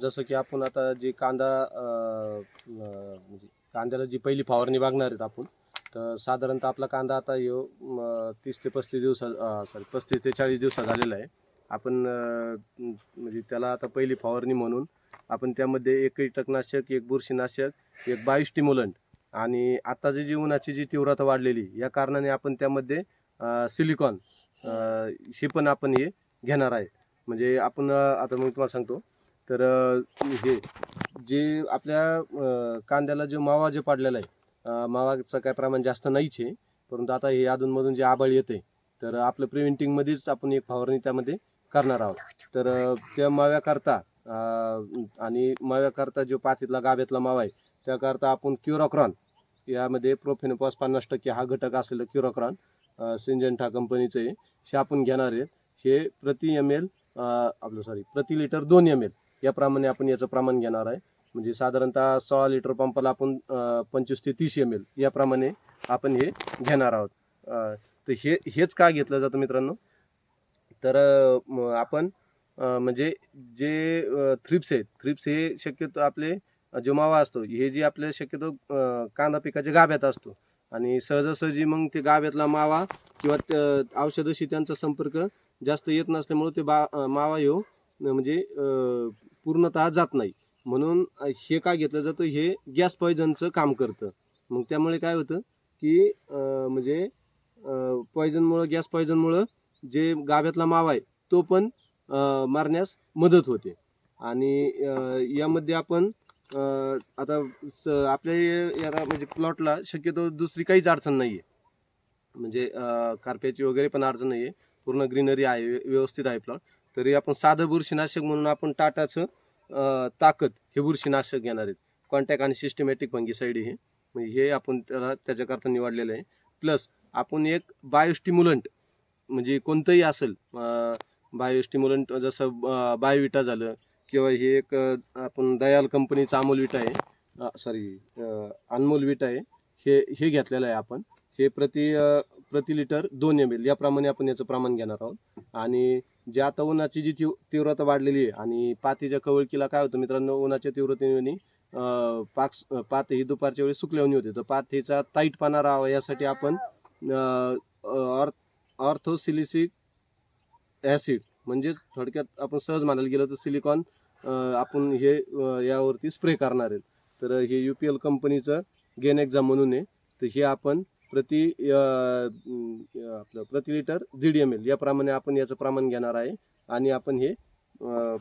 जसं की आपण आता जे कांदा म्हणजे कांद्याला जी पहिली फवारणी बघणार आहेत आपण तर साधारणतः आपला कांदा आता यो तीस ते पस्तीस दिवसा सॉरी पस्तीस ते चाळीस दिवसा झालेला आहे. आपण म्हणजे त्याला आता पहिली फवारणी म्हणून आपण त्यामध्ये एक कीटकनाशक एक बुरशीनाशक एक बायोस्टिम्युलंट आणि आत्ताची जी उन्हाची जी तीव्रता वाढलेली या कारणाने आपण त्यामध्ये सिलिकॉन हे पण आपण हे घेणार आहे. म्हणजे आपण आता मी तुम्हाला सांगतो तर हे जे आपल्या कांद्याला जे मावा जे पाडलेला आहे मावाचं काय प्रमाण जास्त नाहीच आहे परंतु आता हे अधूनमधून जे आबाळ येते तर आपलं प्रिव्हेंटिंगमध्येच आपण एक फवारणी त्यामध्ये करणार आहोत. तर त्या माव्याकरता आणि माव्याकरता जो पातीतला गाभ्यातला मावा आहे त्याकरता आपण क्युरोक्रॉन यामध्ये प्रोफेनपॉस पन्नास टक्के हा घटक असलेलं क्युरोक्रॉन सिंजंठा कंपनीचं आहे हे आपण घेणार आहेत. हे प्रति एम एल आपलं सॉरी प्रति लिटर दोन एम एल याप्रमाणे आपण याचं प्रमाण घेणार आहे. म्हणजे साधारणतः सोळा लिटर पंपाला आपण पंचवीस ते तीस एम एल याप्रमाणे आपण हे घेणार आहोत. तर हे हेच का घेतलं जातं मित्रांनो? तर आपण म्हणजे जे थ्रिप्स आहेत थ्रिप्स हे शक्यतो आपले जो मावा असतो हे जे आपल्या शक्यतो कांदा पिकाच्या गाभ्यात असतो. आणि सहजासहजी मग ते गाभ्यातला मावा किंवा औषधाशी त्यांचा संपर्क जास्त येत नसल्यामुळे ते बा मावा येऊ म्हणजे पूर्णतः जात नाही. म्हणून हे का घेतलं जातं? हे गॅस पॉयझनचं काम करतं. मग त्यामुळे काय होतं की म्हणजे पॉयझनमुळं गॅस पॉयझनमुळं जे गाभ्यातला मावा आहे तो पण मारण्यास मदत होते. आणि यामध्ये आपण आता स आपल्या या- याला म्हणजे प्लॉटला शक्यतो दुसरी काहीच अडचण नाही आहे म्हणजे अं, कारप्याची वगैरे पण अडचण नाही आहे पूर्ण ग्रीनरी आहे व्यवस्थित आहे प्लॉट. तरी आपण साधं बुरशीनाशक म्हणून आपण टाटाचं ताकद हे बुरशीनाशक घेणार आहेत. कॉन्टॅक्ट आणि सिस्टमॅटिक फंगीसाईड हे. म्हणजे हे आपण त्याला त्याच्याकरता निवडलेलं आहे. प्लस आपण एक बायोस्टिम्युलंट म्हणजे कोणतंही असेल बायोस्टिम्युलंट जसं बायोविटा झालं किंवा हे एक आपण दयाल कंपनीचं अमोल विटा आहे सॉरी अनमोल विटा आहे. हे हे घेतलेलं आहे आपण. हे प्रति प्रति लिटर दोन एम एल याप्रमाणे आपण याचं प्रमाण घेणार आहोत. आणि जे आता उन्हाची जी तीव्रता वाढलेली आहे आणि पातीच्या कवळकीला काय होतं मित्रांनो उन्हाच्या तीव्रतेने पाक पात ही दुपारच्या वेळी सुकल्यावणी होते. तर पातीचा ताईटपणा राहावा यासाठी आपण ऑर्थोसिलिसिक ॲसिड म्हणजेच थोडक्यात आपण सहज मानायला गेलं तर सिलिकॉन आपण हे यावरती स्प्रे करणार आहेत. तर हे यू पी एल कंपनीचं गेन एक्झाम म्हणून आहे. तर हे आपण प्रति आपलं प्रति लिटर दीड एम एल याप्रमाणे आपण याचं प्रमाण घेणार आहे आणि आपण हे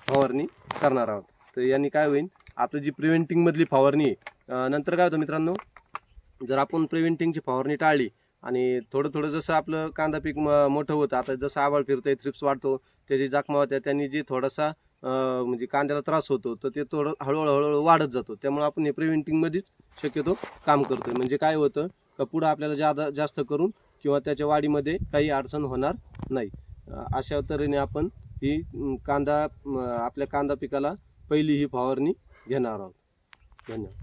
फवारणी करणार आहोत. तर यांनी काय होईल आपली जी प्रिव्हेंटिंगमधली फवारणी आहे नंतर काय होतं मित्रांनो जर आपण प्रिव्हेंटिंगची फवारणी टाळली आणि थोडं थोडं जसं आपलं कांदा पीक म- मोठं होतं आता जसं आवाळ फिरतंय थ्रिप्स वाढतो त्याची जाखमा होत्या त्यांनी जे थोडासा म्हणजे कांद्याला त्रास होतो तर ते थोडं हळूहळू हळूहळू वाढत जातो. त्यामुळे आपण हे प्रिव्हेंटिंगमध्येच शक्यतो काम करतोय. म्हणजे काय होतं का पुढं आपल्याला जादा जास्त करून किंवा त्याच्या वाढीमध्ये काही अडचण होणार नाही. अशा तऱ्हेने आपण ही कांदा आपल्या कांदा पिकाला पहिली ही फवारणी घेणार आहोत. धन्यवाद.